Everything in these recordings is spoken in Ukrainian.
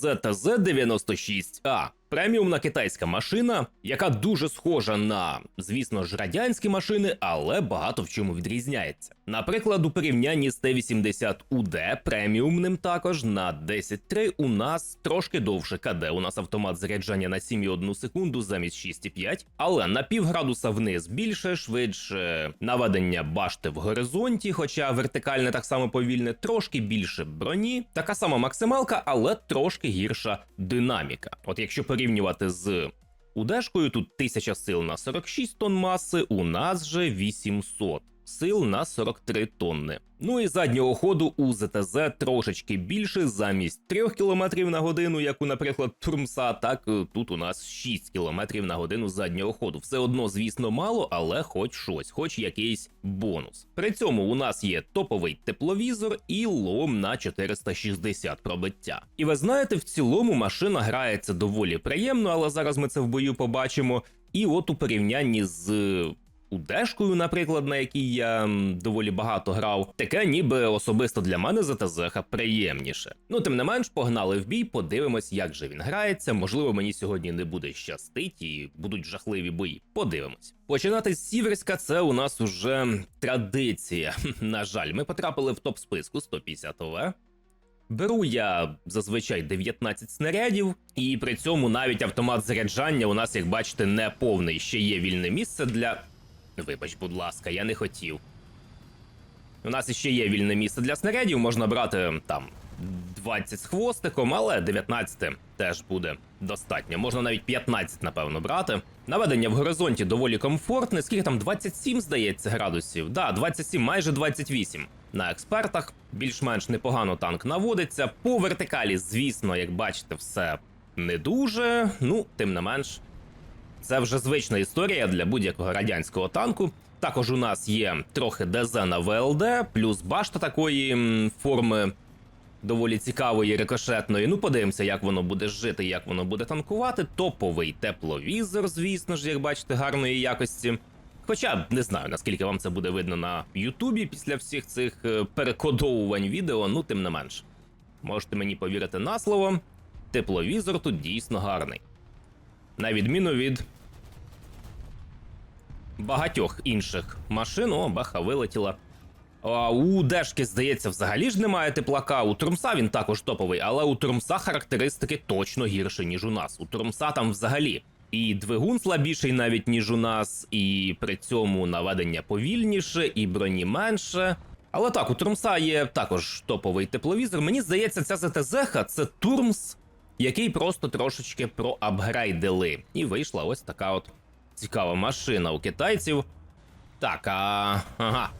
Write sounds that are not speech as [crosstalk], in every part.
ZTZ-96A. Преміумна китайська машина, яка дуже схожа на, звісно ж, радянські машини, але багато в чому відрізняється. Наприклад, у порівнянні з Т-80UD преміумним також на 10.3 у нас трошки довше КД. У нас автомат заряджання на 7,1 секунду замість 6,5, але на півградуса вниз більше, швидше наведення башти в горизонті, хоча вертикальне так само повільне, трошки більше броні, така сама максималка, але трошки гірша динаміка. От якщо порівнювати з удешкою, тут 1000 сил на 46 тонн маси, у нас же 800 сил на 43 тонни. Ну і заднього ходу у ЗТЗ трошечки більше, замість 3 км на годину, як у, наприклад, Турмса, так е, тут у нас 6 км на годину заднього ходу. Все одно, звісно, мало, але хоч щось, хоч якийсь бонус. При цьому у нас є топовий тепловізор і лом на 460 пробиття. І ви знаєте, в цілому машина грається доволі приємно, але зараз ми це в бою побачимо. І от у порівнянні з Удешкою, наприклад, на якій я доволі багато грав, таке ніби особисто для мене ЗТЗХ приємніше. Ну тим не менш, погнали в бій, подивимось, як же він грається. Можливо, мені сьогодні не буде щастить і будуть жахливі бої. Подивимось. Починати з Сіверська це у нас уже традиція. [laughs] На жаль, ми потрапили в топ списку 150 ОВ. Беру я зазвичай 19 снарядів, і при цьому навіть автомат заряджання у нас, як бачите, не повний. Ще є вільне місце для. Вибач, будь ласка, я не хотів. У нас ще є вільне місце для снарядів, можна брати там 20 з хвостиком, але 19 теж буде достатньо. Можна навіть 15, напевно, брати. Наведення в горизонті доволі комфортне. Скільки там 27, здається, градусів? Да, 27, майже 28. На експертах більш-менш непогано танк наводиться. По вертикалі, звісно, як бачите, все не дуже. Ну, тим не менш, це вже звична історія для будь-якого радянського танку. Також у нас є трохи ДЗ на ВЛД, плюс башта такої форми доволі цікавої, рикошетної. Ну, подивимося, як воно буде жити, як воно буде танкувати. Топовий тепловізор, звісно ж, як бачите, гарної якості. Хоча не знаю, наскільки вам це буде видно на Ютубі після всіх цих е, перекодовувань відео, ну тим не менш. Можете мені повірити на слово, тепловізор тут дійсно гарний. На відміну від багатьох інших машин. О, баха вилетіла. А у Дешки, здається, взагалі ж немає теплака. У Турмса він також топовий, але у Турмса характеристики точно гірші, ніж у нас. У Турмса там взагалі. І двигун слабіший навіть, ніж у нас, і при цьому наведення повільніше, і броні менше. Але так, у Турмса є також топовий тепловізор. Мені здається, ця ЗТЗ це Турмс, який просто трошечки проапгрейдили. І вийшла ось така от цікава машина у китайців. Так, а. Ага.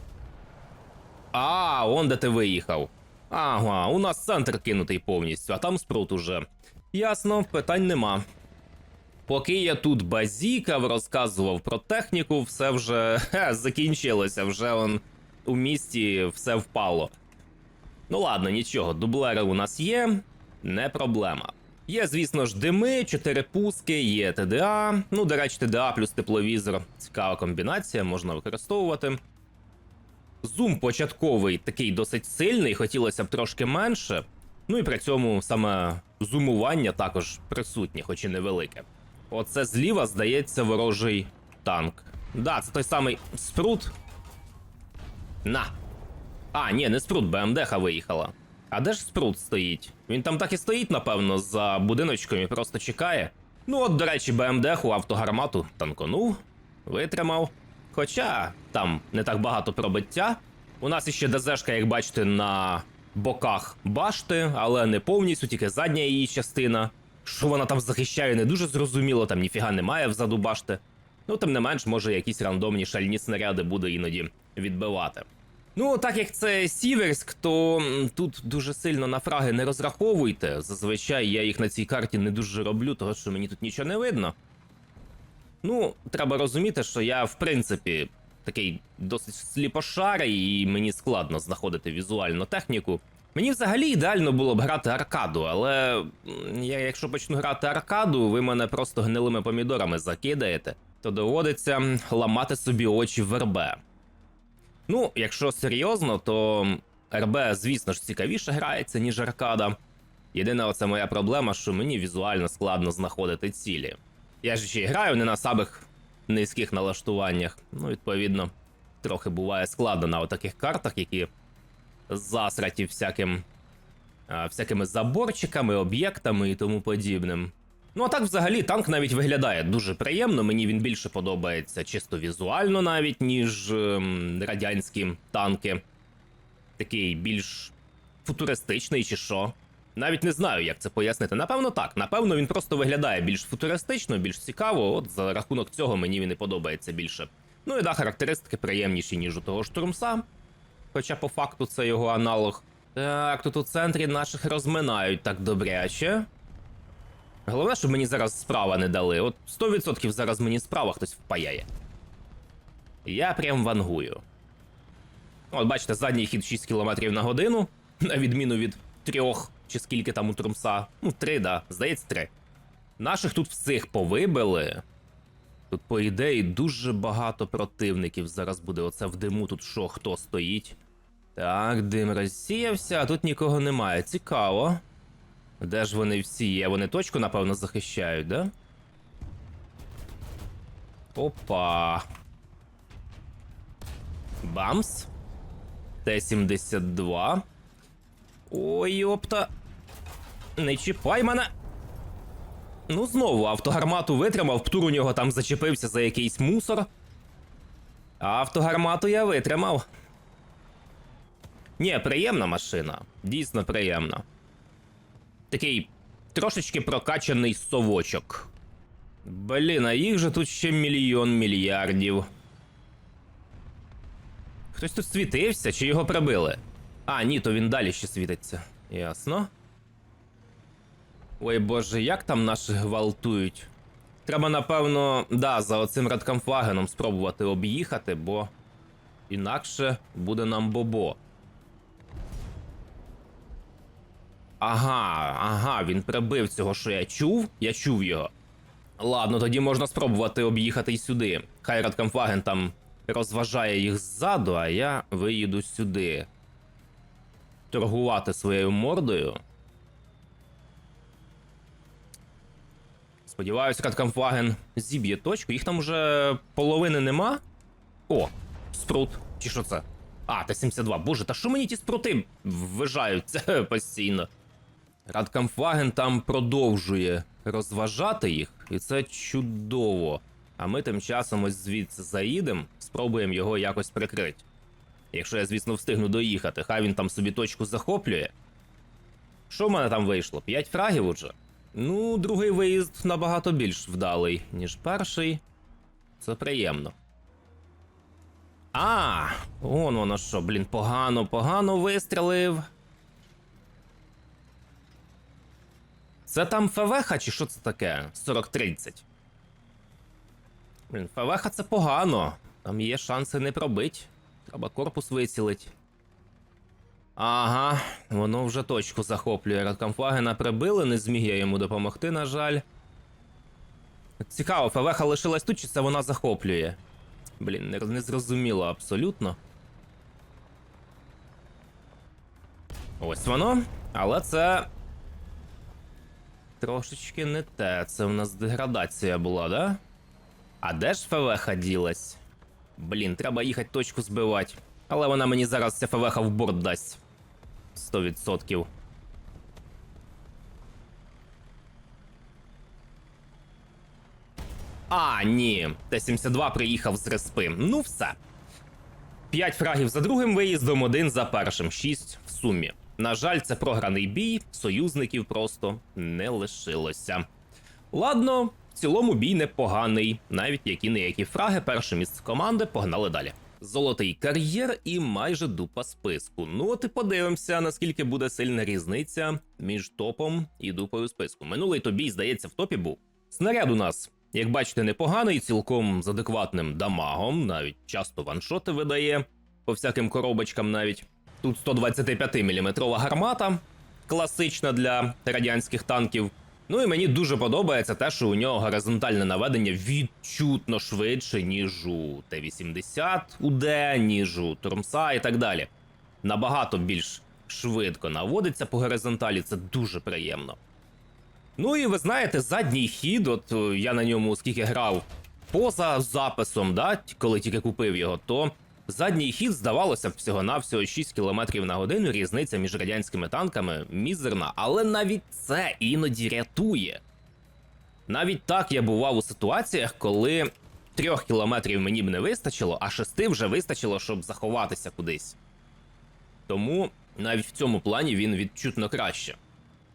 А, он де ти виїхав. Ага, у нас центр кинутий повністю, а там спрут уже. Ясно, питань нема. Поки я тут базікав, розказував про техніку, все вже [laughs] хе, закінчилося, вже он у місті все впало. Ну ладно, нічого, дублери у нас є, не проблема. Є, звісно ж, дими, 4 пуски, є ТДА. Ну, до речі, ТДА плюс тепловізор. Цікава комбінація, можна використовувати. Зум початковий такий досить сильний, хотілося б трошки менше. Ну і при цьому саме зумування також присутнє, хоч і невелике. Оце зліва, здається, ворожий танк. Да, це той самий спрут. На. А, ні, не спрут, БМДХ виїхала. А де ж спрут стоїть? Він там так і стоїть, напевно, за будиночком і просто чекає. Ну, от, до речі, БМДху автогармату танконув, витримав. Хоча там не так багато пробиття. У нас іще ДЗшка, як бачите, на боках башти, але не повністю, тільки задня її частина. Що вона там захищає, не дуже зрозуміло, там ніфіга немає взаду башти. Ну, тим не менш, може якісь рандомні шальні снаряди буде іноді відбивати. Ну, так як це Сіверськ, то тут дуже сильно на фраги не розраховуйте. Зазвичай я їх на цій карті не дуже роблю, тому що мені тут нічого не видно. Ну, треба розуміти, що я, в принципі, такий досить сліпошарий, і мені складно знаходити візуальну техніку. Мені взагалі ідеально було б грати аркаду, але я, якщо почну грати аркаду, ви мене просто гнилими помідорами закидаєте, то доводиться ламати собі очі в РБ. Ну, якщо серйозно, то РБ, звісно ж, цікавіше грається, ніж аркада. Єдина оце моя проблема, що мені візуально складно знаходити цілі. Я ж ще й граю не на самих низьких налаштуваннях. Ну, відповідно, трохи буває складно на таких картах, які засраті всяким, всякими заборчиками, об'єктами і тому подібним. Ну а так, взагалі, танк навіть виглядає дуже приємно. Мені він більше подобається чисто візуально, навіть, ніж ем, радянські танки. Такий більш футуристичний чи що. Навіть не знаю, як це пояснити. Напевно, так. Напевно, він просто виглядає більш футуристично, більш цікаво. От за рахунок цього мені він і подобається більше. Ну і да, характеристики приємніші, ніж у того штурмса. Хоча по факту це його аналог. Так, тут у центрі наших розминають так добряче. Головне, щоб мені зараз справа не дали. От 100% зараз мені справа хтось впаяє. Я прям вангую. От бачите, задній хід 6 км на годину, [laughs] на відміну від трьох, чи скільки там у Трумса. Ну, три, да, здається, три. Наших тут всіх повибили. Тут, по ідеї, дуже багато противників зараз буде. Оце в диму тут що, хто стоїть. Так, дим розсіявся, а тут нікого немає. Цікаво. Де ж вони всі є? Вони точку, напевно, захищають, да? Опа. Бамс. Т-72. Ой, йопта. Не чіпай мене. Ну, знову автогармату витримав, птур у нього там зачепився за якийсь мусор. Автогармату я витримав. Ні, приємна машина. Дійсно приємна. Такий трошечки прокачаний совочок. Блін, а їх же тут ще мільйон мільярдів. Хтось тут світився, чи його прибили? А, ні, то він далі ще світиться. Ясно. Ой боже, як там наших гвалтують? Треба, напевно, да, за оцим радкамфагеном спробувати об'їхати, бо інакше буде нам бобо. Ага, ага, він прибив цього, що я чув. Я чув його. Ладно, тоді можна спробувати об'їхати й сюди. Хай Радкамфаген там розважає їх ззаду, а я виїду сюди. Торгувати своєю мордою. Сподіваюсь, Радкамфаген зіб'є точку. Їх там уже половини нема. О, спрут. Чи що це? А, Т-72. Боже, та що мені ті спрути ввижають це [laughs] постійно? Радкамфаген там продовжує розважати їх, і це чудово. А ми тим часом ось звідси заїдемо, спробуємо його якось прикрити. Якщо я, звісно, встигну доїхати, хай він там собі точку захоплює. Що в мене там вийшло? П'ять фрагів уже? Ну, другий виїзд набагато більш вдалий, ніж перший. Це приємно. А, он воно що, блін, погано, погано вистрілив. Це там ФВХ чи що це таке? 40-30. Блін, ФВХ це погано. Там є шанси не пробить. Треба корпус вицілить. Ага, воно вже точку захоплює. Радкамфагена прибили, не зміг я йому допомогти, на жаль. Цікаво, ФВХ лишилась тут, чи це вона захоплює? Блін, не, не зрозуміло абсолютно. Ось воно. Але це. Трошечки не те. Це в нас деградація була, да? А де ж ФВХ ділась? Блін, треба їхати точку збивати. Але вона мені зараз ця ФВХ в борт дасть. 100%. А, ні. Т-72 приїхав з респи. Ну все. 5 фрагів за другим виїздом, один за першим, 6 в сумі. На жаль, це програний бій, союзників просто не лишилося. Ладно, в цілому бій непоганий, навіть які не які фраги, перше місце команди погнали далі. Золотий кар'єр і майже дупа списку. Ну от і подивимося, наскільки буде сильна різниця між топом і дупою списку. Минулий то бій, здається, в топі був. Снаряд у нас, як бачите, непоганий, цілком з адекватним дамагом, навіть часто ваншоти видає по всяким коробочкам навіть. Тут 125-мм гармата, класична для радянських танків. Ну і мені дуже подобається те, що у нього горизонтальне наведення відчутно швидше, ніж у Т-80 УД, ніж у Тормса і так далі. Набагато більш швидко наводиться по горизонталі, це дуже приємно. Ну і ви знаєте, задній хід, от е, я на ньому скільки грав поза записом, да, коли тільки купив його, то задній хід здавалося б всього-навсього 6 км на годину. Різниця між радянськими танками мізерна, але навіть це іноді рятує. Навіть так я бував у ситуаціях, коли трьох кілометрів мені б не вистачило, а шести вже вистачило, щоб заховатися кудись. Тому навіть в цьому плані він відчутно краще.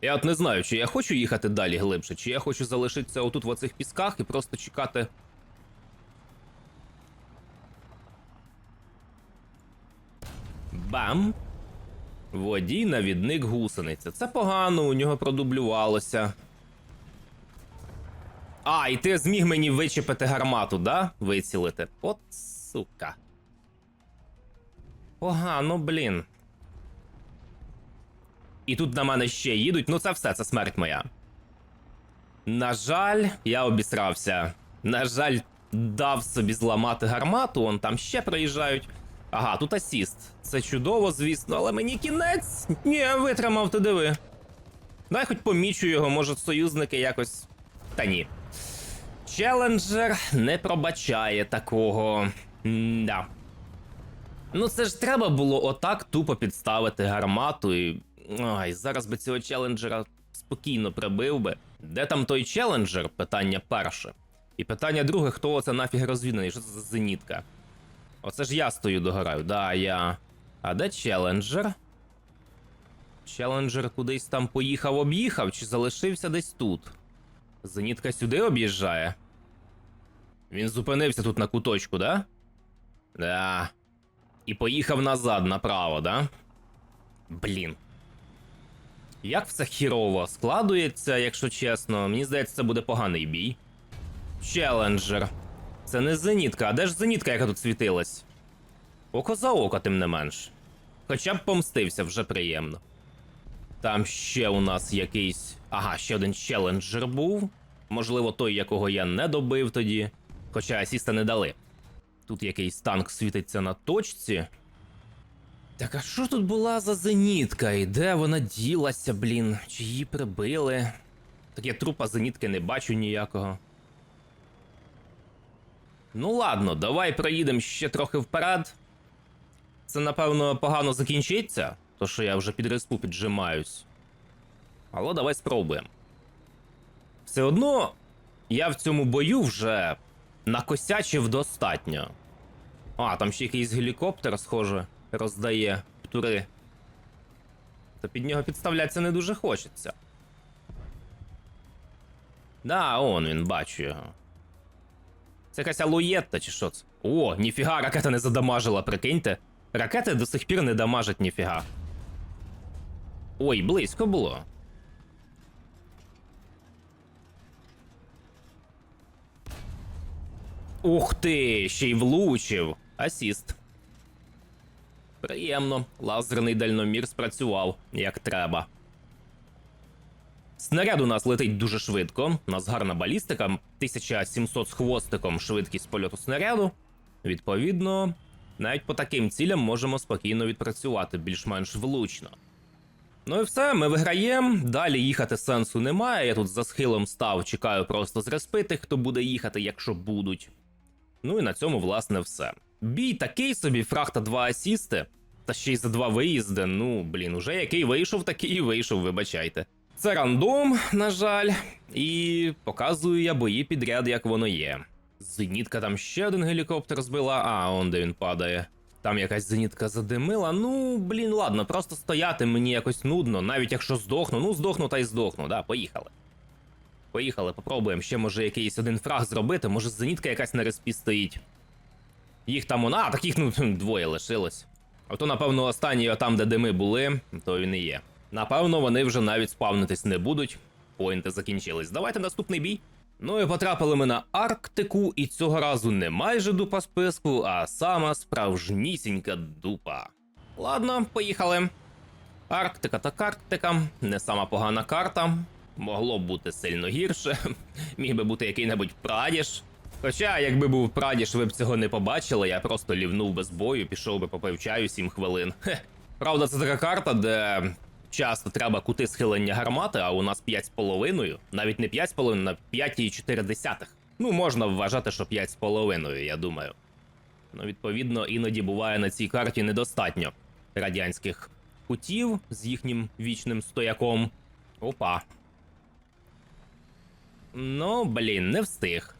Я от не знаю, чи я хочу їхати далі глибше, чи я хочу залишитися отут в оцих пісках і просто чекати. Бам! Водій навідник гусениця. Це погано, у нього продублювалося. А, і ти зміг мені вичепити гармату, да? Вицілити. От сука. Погано, блін. І тут на мене ще їдуть. Ну це все, це смерть моя. На жаль, я обісрався. На жаль, дав собі зламати гармату, он там ще проїжджають. Ага, тут асіст. Це чудово, звісно, але мені кінець. Ні, витримав, ти диви. Дай хоч помічу його, може, союзники якось. Та ні. Челенджер не пробачає такого. Да. Ну, це ж треба було отак тупо підставити гармату і. Ай, зараз би цього челенджера спокійно прибив би. Де там той челенджер? Питання перше. І питання друге, хто оце нафіг розвіданий? Що це за зенітка? Оце ж я стою догораю, да, я. А де челенджер? Челенджер кудись там поїхав, об'їхав, чи залишився десь тут? Зенітка сюди об'їжджає. Він зупинився тут на куточку, да? Да. І поїхав назад направо, да? Блін. Як все хірово складується, якщо чесно. Мені здається, це буде поганий бій. Челенджер. Це не зенітка, а де ж зенітка, яка тут світилась? Око за око, тим не менш. Хоча б помстився, вже приємно. Там ще у нас якийсь. Ага, ще один челенджер був. Можливо, той, якого я не добив тоді. Хоча асіста не дали. Тут якийсь танк світиться на точці. Так, а що тут була за зенітка? І де вона ділася, блін? Чи її прибили? Так я трупа зенітки не бачу ніякого. Ну ладно, давай проїдемо ще трохи вперед. Це, напевно, погано закінчиться, то що я вже під респу піджимаюсь. Але давай спробуємо. Все одно я в цьому бою вже накосячив достатньо. А, там ще якийсь гелікоптер, схоже, роздає птури. То під нього підставлятися не дуже хочеться. Да, он він, бачу його. Це якась алуєтта чи що це? О, ніфіга, ракета не задамажила, прикиньте. Ракети до сих пір не дамажать ніфіга. Ой, близько було. Ух ти, ще й влучив. Асіст. Приємно. Лазерний дальномір спрацював як треба. Снаряд у нас летить дуже швидко. У нас гарна балістика. 1700 з хвостиком швидкість польоту снаряду. Відповідно, навіть по таким цілям можемо спокійно відпрацювати більш-менш влучно. Ну і все, ми виграємо. Далі їхати сенсу немає. Я тут за схилом став, чекаю просто зреспити, хто буде їхати, якщо будуть. Ну і на цьому, власне, все. Бій такий собі, фрахта 2 асісти, та ще й за два виїзди. Ну, блін, уже який вийшов, такий і вийшов, вибачайте. Це рандом, на жаль, і показую я бої підряд, як воно є. Зенітка там ще один гелікоптер збила, а он де він падає. Там якась зенітка задимила. Ну, блін, ладно, просто стояти мені якось нудно, навіть якщо здохну, ну здохну та й здохну, да, поїхали. Поїхали, попробуємо ще може якийсь один фраг зробити, може зенітка якась на респі стоїть. Їх там он. А, таких ну двоє лишилось. Ото, напевно, останні там, де дими були, то він і є. Напевно, вони вже навіть спавнитись не будуть. Поінти закінчились. Давайте наступний бій. Ну і потрапили ми на Арктику, і цього разу не майже дупа списку, а сама справжнісінька дупа. Ладно, поїхали. Арктика та Карктика, не сама погана карта. Могло б бути сильно гірше. [laughs] Міг би бути який-небудь прадіж. Хоча, якби був прадіж, ви б цього не побачили, я просто лівнув без бою, пішов би попив чаю 7 хвилин. Правда, це така карта, де часто треба кути схилення гармати, а у нас 5,5, навіть не 5,5, а 5,4. Ну, можна вважати, що 5,5, я думаю. Ну, відповідно, іноді буває на цій карті недостатньо радянських кутів з їхнім вічним стояком. Опа. Ну, блін, не встиг.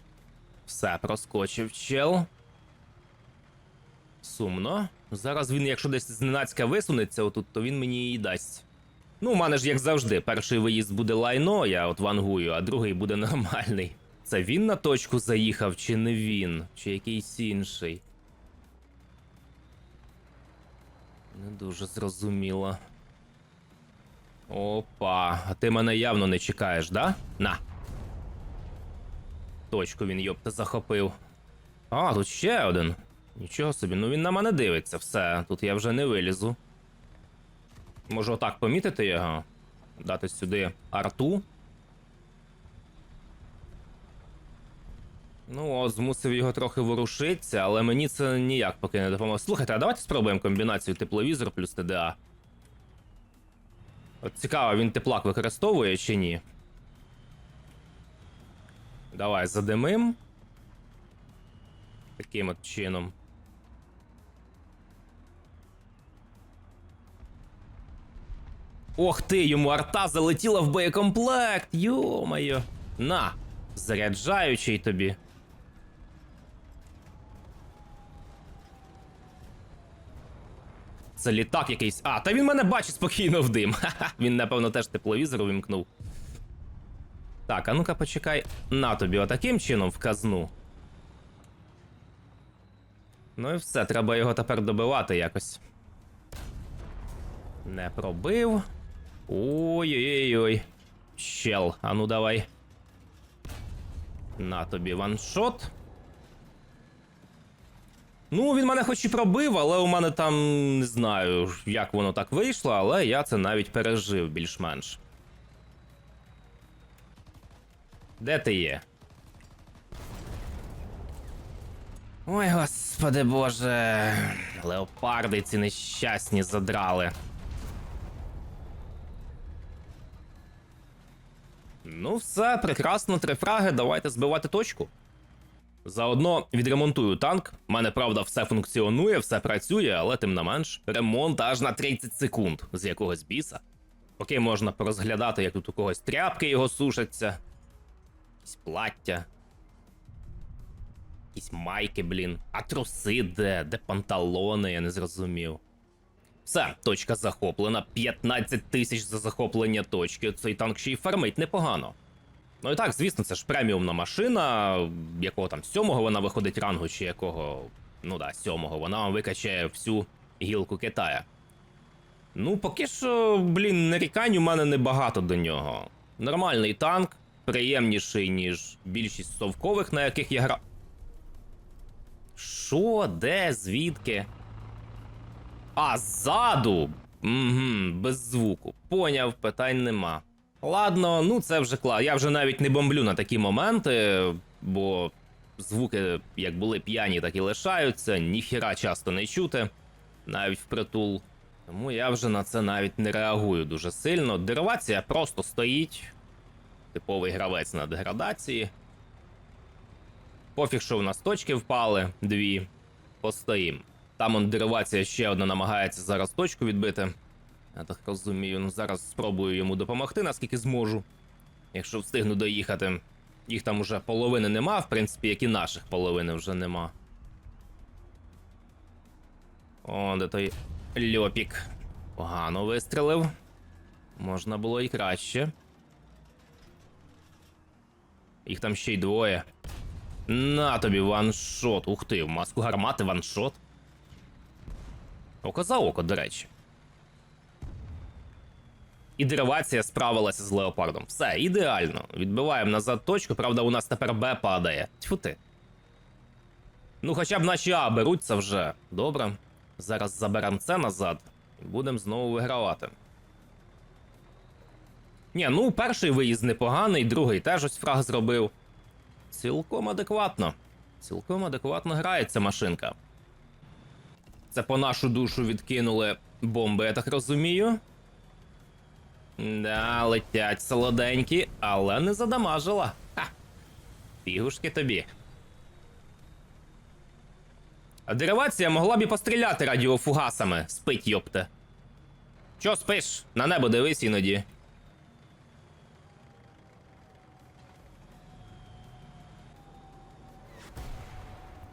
Все, проскочив чел. Сумно. Зараз він, якщо десь зненацька висунеться отут, то він мені її дасть. Ну, у мене ж як завжди, перший виїзд буде лайно, я от вангую, а другий буде [laughs] нормальний. Це він на точку заїхав, чи не він, чи якийсь інший. Не дуже зрозуміло. Опа, а ти мене явно не чекаєш, да? На. Точку він йопта захопив. А, тут ще один. Нічого собі, ну він на мене дивиться, все, тут я вже не вилізу. Можу отак помітити його. Дати сюди арту. Ну, от, змусив його трохи ворушитися, але мені це ніяк поки не допомогло. Слухайте, а давайте спробуємо комбінацію тепловізор плюс ТДА. От цікаво, він теплак використовує чи ні? Давай задимим. Таким от чином. Ох ти, йому арта залетіла в боєкомплект! Йо-моє. На! Заряджаючий тобі. Це літак якийсь. А, та він мене бачить спокійно в дим. Він, напевно, теж тепловізор увімкнув. Так, а ну-ка почекай. На тобі, отаким чином в казну. Ну і все, треба його тепер добивати якось. Не пробив. Ой-ой-ой. Щел, а ну давай. На тобі ваншот. Ну, він мене хоч і пробив, але у мене там не знаю, як воно так вийшло, але я це навіть пережив більш-менш. Де ти є? Ой, господи боже. Леопарди ці нещасні задрали. Ну, все, прекрасно, три фраги, давайте збивати точку. Заодно відремонтую танк. У мене правда все функціонує, все працює, але тим не менш, ремонт аж на 30 секунд з якогось біса. Окей, можна порозглядати, як тут у когось тряпки його сушаться, якісь плаття, якісь майки, блін. А труси де? Де панталони, я не зрозумів. Все, точка захоплена. 15 тисяч за захоплення точки. Цей танк ще й фармить непогано. Ну і так, звісно, це ж преміумна машина, якого там сьомого вона виходить рангу, чи якого. Ну да, сьомого, вона вам викачає всю гілку Китая. Ну, поки що, блін, нарікань у мене небагато до нього. Нормальний танк, приємніший, ніж більшість совкових, на яких я грав. Що, де, звідки? А, ззаду! Угу, без звуку. Поняв, питань нема. Ладно, ну це вже клас. Я вже навіть не бомблю на такі моменти, бо звуки як були п'яні, так і лишаються, ніхіра часто не чути, навіть впритул. Тому я вже на це навіть не реагую дуже сильно. Деривація просто стоїть. Типовий гравець на деградації. Пофіг, що в нас точки впали, дві. Постоїм. Там он деривація ще одна намагається зараз точку відбити. Я так розумію, ну зараз спробую йому допомогти, наскільки зможу. Якщо встигну доїхати. Їх там уже половини нема, в принципі, як і наших половини вже нема. О, де той льопік. Погано вистрелив. Можна було і краще. Їх там ще й двоє. На тобі ваншот. Ух ти, в маску гармати ваншот. Око за око, до речі. І деривація справилася з леопардом. Все, ідеально. Відбиваємо назад точку, правда, у нас тепер Б падає. Тьфу ти. Ну, хоча б наші А беруться вже. Добре. Зараз заберемо це назад і будемо знову вигравати. Ні, ну перший виїзд непоганий, другий теж ось фраг зробив. Цілком адекватно. Цілком адекватно грається машинка. Це по нашу душу відкинули Бомби, я так розумію. Да, летять солоденькі, але не задамажила. Ха. Фігушки тобі. А деривація могла б і постріляти радіофугасами. Спить, йопте. Чо спиш? На небо дивись іноді.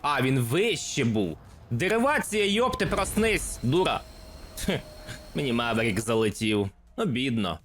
А, він вище був. Деривація, йопте, проснись, дура. Хе, мені Маверік залетів. Обідно.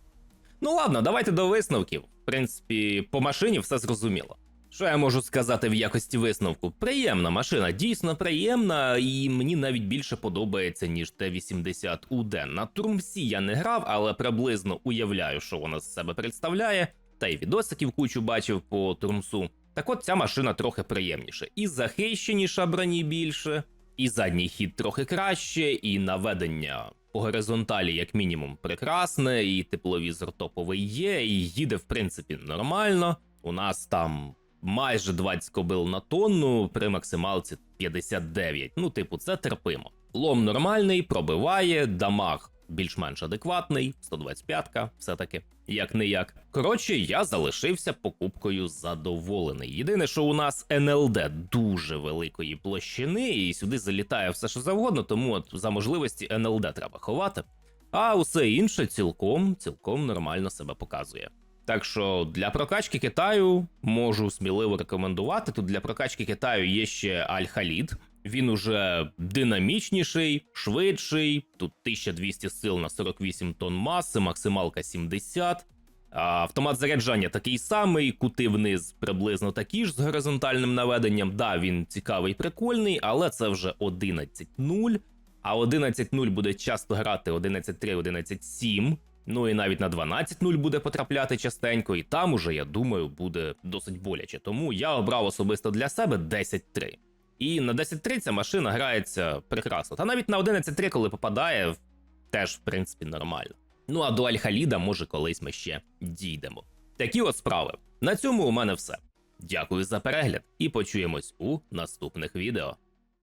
Ну ладно, давайте до висновків. В принципі, по машині все зрозуміло. Що я можу сказати в якості висновку? Приємна машина, дійсно приємна, і мені навіть більше подобається, ніж Т-80 УД. На Турмсі я не грав, але приблизно уявляю, що вона з себе представляє, та й відосиків кучу бачив по Турмсу. Так от ця машина трохи приємніша. І захищеніша броні більше, і задній хід трохи краще, і наведення по горизонталі, як мінімум, прекрасне, і тепловізор топовий є, і їде, в принципі, нормально. У нас там майже 20 кобил на тонну, при максималці 59. Ну, типу, це терпимо. Лом нормальний, пробиває, дамаг більш-менш адекватний, 125-ка, все-таки, як не як. Коротше, я залишився покупкою задоволений. Єдине, що у нас НЛД дуже великої площини, і сюди залітає все, що завгодно, тому от за можливості НЛД треба ховати. А усе інше цілком, цілком нормально себе показує. Так що для прокачки Китаю можу сміливо рекомендувати. Тут для прокачки Китаю є ще Аль-Халід. Він уже динамічніший, швидший. Тут 1200 сил на 48 тонн маси, максималка 70. Автомат заряджання такий самий, кути вниз приблизно такі ж з горизонтальним наведенням. Да, він цікавий, прикольний, але це вже 11.0. А 11.0 буде часто грати 11.3, 11.7. Ну і навіть на 12.0 буде потрапляти частенько, і там уже, я думаю, буде досить боляче. Тому я обрав особисто для себе 10.3. І на 10.3 ця машина грається прекрасно. Та навіть на 11.3, коли попадає, теж в принципі нормально. Ну а до Аль-Халіда, може, колись ми ще дійдемо. Такі от справи. На цьому у мене все. Дякую за перегляд і почуємось у наступних відео.